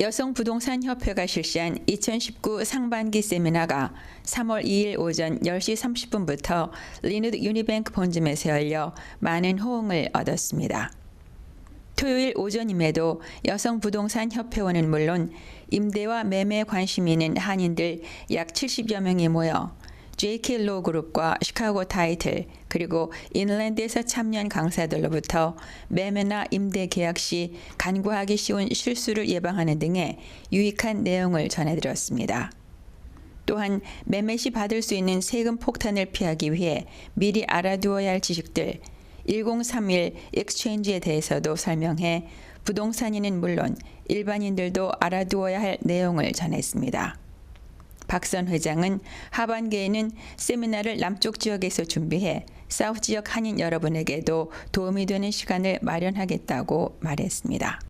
여성부동산협회가 실시한 2019 상반기 세미나가 3월 2일 오전 10시 30분부터 리누드 유니뱅크 본점에서 열려 많은 호응을 얻었습니다. 토요일 오전임에도 여성부동산협회원은 물론 임대와 매매에 관심 있는 한인들 약 70여 명이 모여 JK 로 그룹과 시카고 타이틀 그리고 인랜드에서 참여한 강사들로부터 매매나 임대 계약 시 간과하기 쉬운 실수를 예방하는 등의 유익한 내용을 전해드렸습니다. 또한 매매 시 받을 수 있는 세금 폭탄을 피하기 위해 미리 알아두어야 할 지식들 1031 엑스체인지에 대해서도 설명해 부동산인은 물론 일반인들도 알아두어야 할 내용을 전했습니다. 박선 회장은 하반기에는 세미나를 남쪽 지역에서 준비해 사우th 지역 한인 여러분에게도 도움이 되는 시간을 마련하겠다고 말했습니다.